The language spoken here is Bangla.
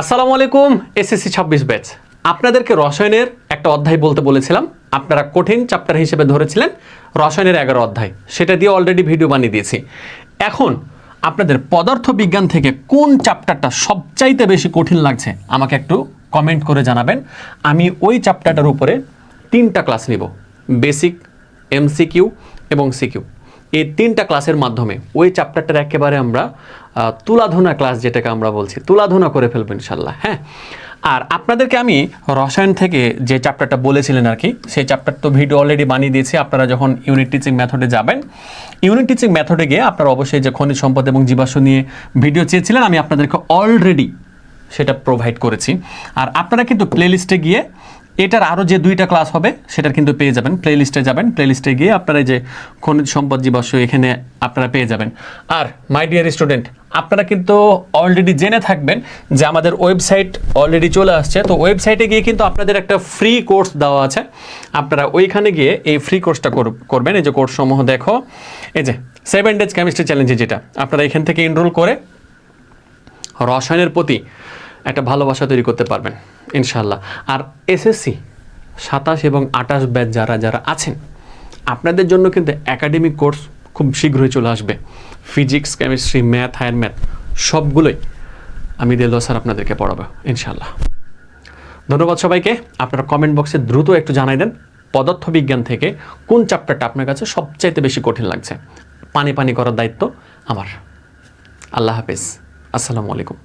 আসসালামু আলাইকুম এসএসসি ছাব্বিশ ব্যাচ আপনাদেরকে রসায়নের একটা অধ্যায় বলতে বলেছিলাম। আপনারা কঠিন চ্যাপ্টার হিসেবে ধরেছিলেন রসায়নের এগারো অধ্যায়। সেটা দিয়ে অলরেডি ভিডিও বানিয়ে দিয়েছি। এখন আপনাদের পদার্থ বিজ্ঞান থেকে কোন চ্যাপ্টারটা সবচাইতে বেশি কঠিন লাগছে আমাকে একটু কমেন্ট করে জানাবেন। আমি ওই চ্যাপ্টারটার উপরে তিনটা ক্লাস নিব। বেসিক এমসিকিউ এবং সিকিউ এই তিনটা ক্লাসের মাধ্যমে, ওই চ্যাপ্টারটার একেবারে আমরা তুলাধনা ক্লাস যেটাকে আমরা বলছি, তুলাধনা করে ফেলব ইনশাল্লাহ হ্যাঁ? আর আপনাদেরকে আমি রসায়ন থেকে যে চ্যাপ্টারটা বলেছিলেন আর কি, সেই চ্যাপ্টার তো ভিডিও অলরেডি বানিয়ে দিয়েছি, আপনারা যখন ইউনিট টিচিং মেথডে যাবেন ইউনিট টিচিং মেথডে গিয়ে আপনারা অবশ্যই যে খনিজ সম্পদ এবং জীবাশ্ম নিয়ে ভিডিও চেয়েছিলেন, আমি আপনাদেরকে অলরেডি সেটা প্রোভাইড করেছি। আর আপনারা কিন্তু প্লেলিস্টে গিয়ে এটার আরও যে দুইটা ক্লাস হবে, সেটার কিন্তু পেয়ে যাবেন। প্লেলিস্টে যাবেন। প্লেলিস্টে গিয়ে আপনারা যে খনিজ সম্পদ জীবাশ্ম, এখানে আপনারা পেয়ে যাবেন। আর মাই ডিয়ার স্টুডেন্ট আপনারা কিন্তু অলরেডি জেনে থাকবেন যে আমাদের ওয়েবসাইট অলরেডি চলে আসছে। তো ওয়েবসাইটে গিয়ে কিন্তু আপনাদের একটা ফ্রি কোর্স দেওয়া আছে। আপনারা ওইখানে গিয়ে এই ফ্রি কোর্সটা করবেন। এই যে কোর্স সমূহ দেখো। এই যে সেভেন ডেজ কেমিস্ট্রি চ্যালেঞ্জে যেটা, আপনারা এখান থেকে এনরোল করে রসায়নের প্রতি একটা ভালোবাসা তৈরি করতে পারবেন। ইনশাল্লাহ আর এসএসসি সাতাশ এবং আঠাশ ব্যাচ যারা যারা আছেন, আপনাদের জন্য কিন্তু একাডেমিক কোর্স খুব শীঘ্রই চলে আসবে। Physics chemistry math higher math সবগুলোই আমি দেলো স্যার আপনাদেরকে পড়াবো ইনশাল্লাহ ধন্যবাদ সবাইকে। আপনারা কমেন্ট বক্সে দ্রুত একটু জানাই দেন পদার্থবিজ্ঞান থেকে কোন চ্যাপ্টারটা আপনার কাছে সবচাইতে বেশি কঠিন লাগছে। পানি পানি করার দায়িত্ব আমার। আল্লাহ হাফেজ। আসসালামু আলাইকুম।